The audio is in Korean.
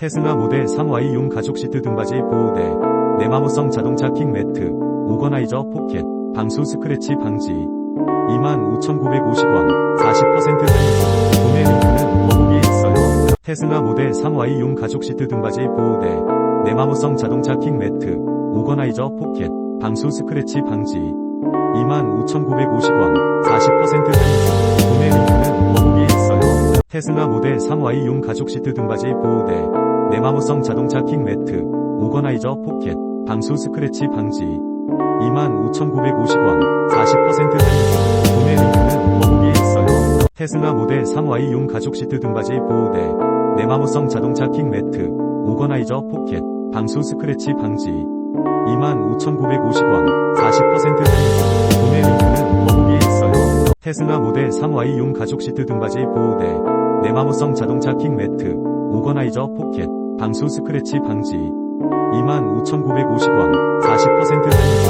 테슬라 모델 3Y용 가죽 시트 등받이 보호대, 내마모성 자동차 킹 매트, 오거나이저 포켓, 방수 스크래치 방지. 25,950원, 40% 할인. 구매 링크는 더보기에 있어요. 테슬라 모델 3Y용 가죽 시트 등받이 보호대, 내마모성 자동차 킹 매트, 오거나이저 포켓, 방수 스크래치 방지. 25,950원, 40% 할인. 구매 링크는 더보기에 있어요. 테슬라 모델 3Y용 가죽 시트 등받이 보호대, 내마모성 자동차 킹 매트, 오거나이저 포켓, 방수 스크래치 방지. 25,950원, 40% 할인. 구매 링크는 더보기에 있어요. 테슬라 모델 3Y용 가죽 시트 등받이 보호대, 내마모성 자동차 킹 매트, 오거나이저 포켓, 방수 스크래치 방지. 25,950원, 40% 할인. 구매 링크는 더보기에 있어요. 테슬라 모델 3Y용 가죽 시트 등받이 보호대, 내마모성 자동차 킹 매트, 오거나이저 포켓, 방수 스크래치 방지. 25,950원, 40% 할인.